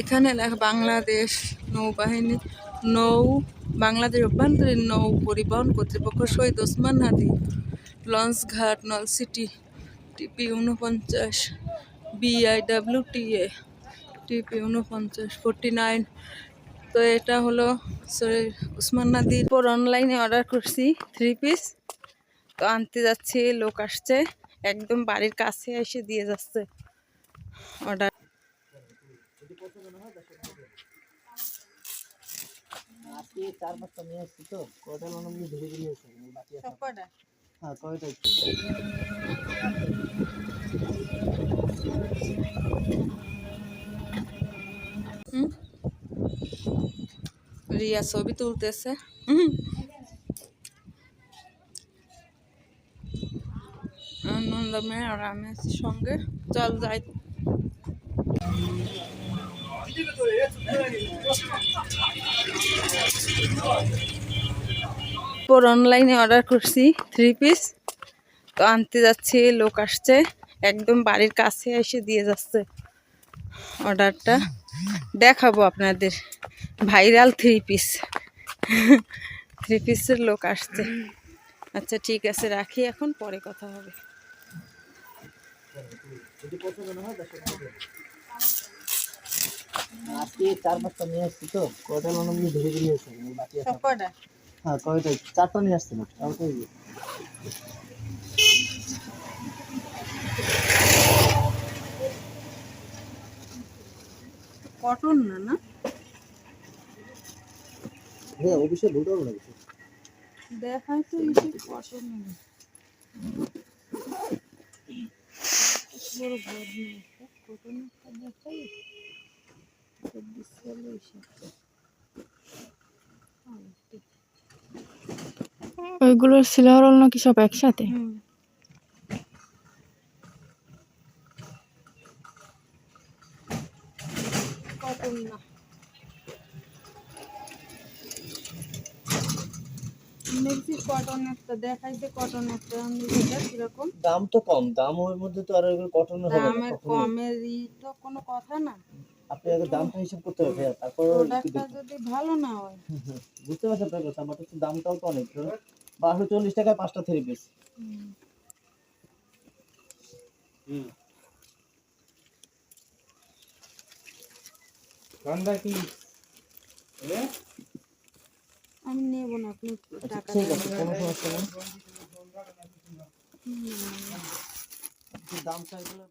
এখানে লেখা বাংলাদেশ নৌবাহিনী, নৌ, বাংলাদেশ অভ্যন্তরীণ নৌ পরিবহন কর্তৃপক্ষ শহীদ ওসমান হাদি লঞ্চ ঘাট নলসিটি টিপি উনপঞ্চাশ বিআইডাব্লিউটিএ, টিপি উনপঞ্চাশ ফোরটি নাইন। তো এটা হলো সরি উসমান নাদির পর অনলাইনে অর্ডার করছি থ্রি পিস তো আনতে যাচ্ছি, লোক আসছে, একদম বাড়ির কাছে এসে দিয়ে যাচ্ছে। অর্ডার আজকে চার পাঁচটা নিয়ে আসছি তো কয়টা লোন আমি ধরে ধরে বাকি আছে। কটা হ্যাঁ কয়টা? রিয়া ছবি তুলতেছে। হুম। আনন্দ মেয়ে আর আমি আছি সঙ্গে। চল যাই। পর অনলাইনে অর্ডার করছি থ্রি পিস তো আনতে যাচ্ছি, লোক আসছে। একদম বাড়ির কাছে এসে দিয়ে যাচ্ছে অর্ডারটা দেখাবো আপনাদের। ভাইরাল থ্রি পিস থ্রি পিসের লোক আসছে। আচ্ছা ঠিক আছে, রাখি এখন, পরে কথা হবে যদি পছন্দ না হয় দশ টাকা দেবেন। আজকে চার পাঁচটা নিয়ে আসছি তো কয়টা লোন আমি ধরে ধরে বাকি আছে। কটা হ্যাঁ কয়টা? চারটা নিয়ে আসছি না। কটন না না? হ্যাঁ অফিসে না কিছু দেখায় তো ইসে কটন। না বড় ঘর কটন দেখাই। ওইগুলোর সিলার হল নাকি সব একসাথে? কটন কটন একটা দেখাইছে কটন একটা কীরকম? দাম তো কম দাম ওর মধ্যে তো আর এগুলো কটনের হবে দামের ই তো কোনো কথা না। আপনি আগে দামটা হিসাব করতে হবে তারপর প্রোডাক্টটা যদি ভালো না হয়। বুঝতে পারছেন আপনার কথা আমার তো দামটাও তো অনেক বারোশো চল্লিশ টাকায় পাঁচটা থ্রি পিস। হুম। আমি নেব না আপনি টাকা ঠিক আছে কোনো সমস্যা নেই। দাম চাইগুলো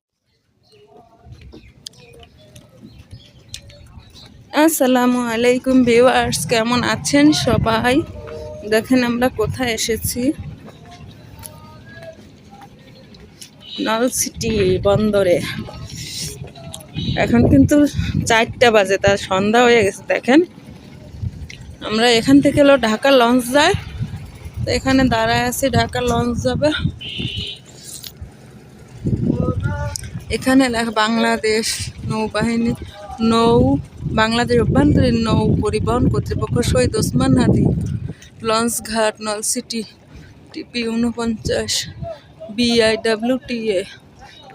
আসসালামু আলাইকুম ভিউয়ার্স, কেমন আছেন সবাই? দেখেন আমরা কোথায় এসেছি। নল সিটি বন্দরে। এখন কিন্তু চারটা বাজে তার সন্ধ্যা হয়ে গেছে, দেখেন। আমরা এখান থেকে হলো ঢাকা লঞ্চ যায় তো এখানে দাঁড়ায় আছি, ঢাকা লঞ্চ যাবে। এখানে লেখা বাংলাদেশ নৌবাহিনী, নৌ বাংলাদেশ অভ্যন্তরীণ নৌ পরিবহন কর্তৃপক্ষ শহীদ ওসমান হাদি লঞ্চ ঘাট নলসিটি টিপি উনপঞ্চাশ বিআইডাব্লিউটিএ,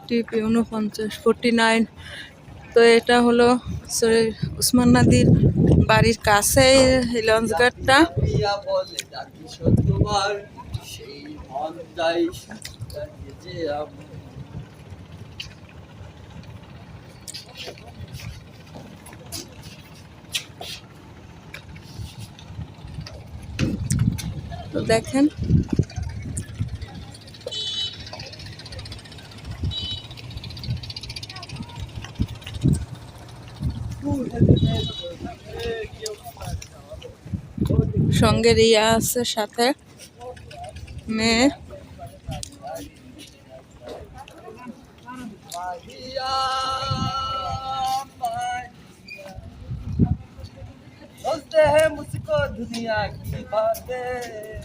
টিপি উনপঞ্চাশ ফোরটি নাইন। তো এটা হলো উসমান নাদির বাড়ির কাছে এই লঞ্চ ঘাটটা। বলে, ডাকি শতবার, সেই মন যাই যে আমি তো দেখেন সঙ্গে রিয়া আছে সাথে মেয়ে सोचते हैं मुझको दुनिया की बातें हो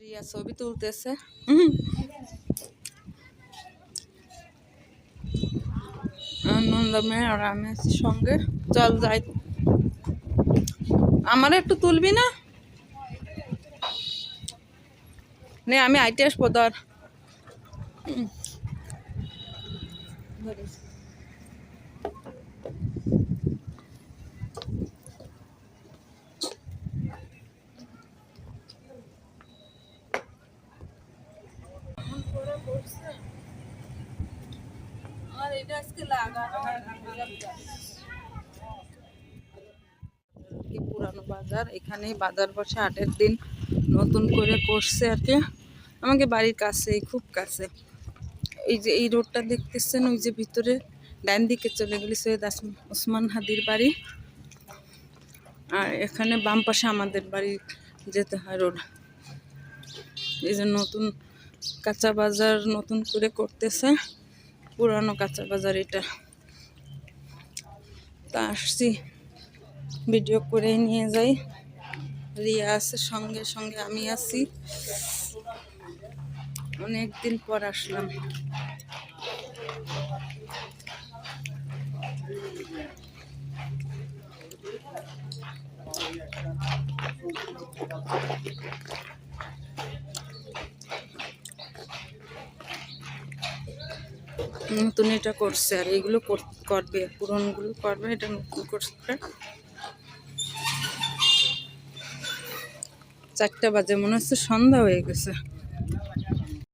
রিয়া ছবি তুলতেছে। আনন্দ মেয়ে আর আমি সঙ্গে। চল যাই। আমার একটু তুলবি না? নে আমি আইতে আসব ধর। হুম। আর এটা আজকে লাগানো পুরানো বাজার এখানেই বাজার বসে হাটের দিন নতুন করে করছে আর কি আমাকে বাড়ির কাছেই খুব কাছে এই যে এই রোডটা দেখতেছেন, ওই যে ভিতরে ডান দিকে চলে গেলে সৈয়দ ওসমান হাদির বাড়ি। আর এখানে বাম পাশে আমাদের বাড়ি যেতে হয় রোড। এই যে নতুন কাঁচা বাজার নতুন করে করতেছে, পুরানো কাঁচা বাজার এটা। তা আসছি, ভিডিও করে নিয়ে যাই। রিয়া আছে, সঙ্গে সঙ্গে আমি আছি। অনেক দিন পর আসলাম। নতুন এটা করছে আর এগুলো কর- করবে, পুরনগুলো করবে, এটা নতুন করছে। চারটা বাজে, মনে হচ্ছে সন্ধ্যা হয়ে গেছে।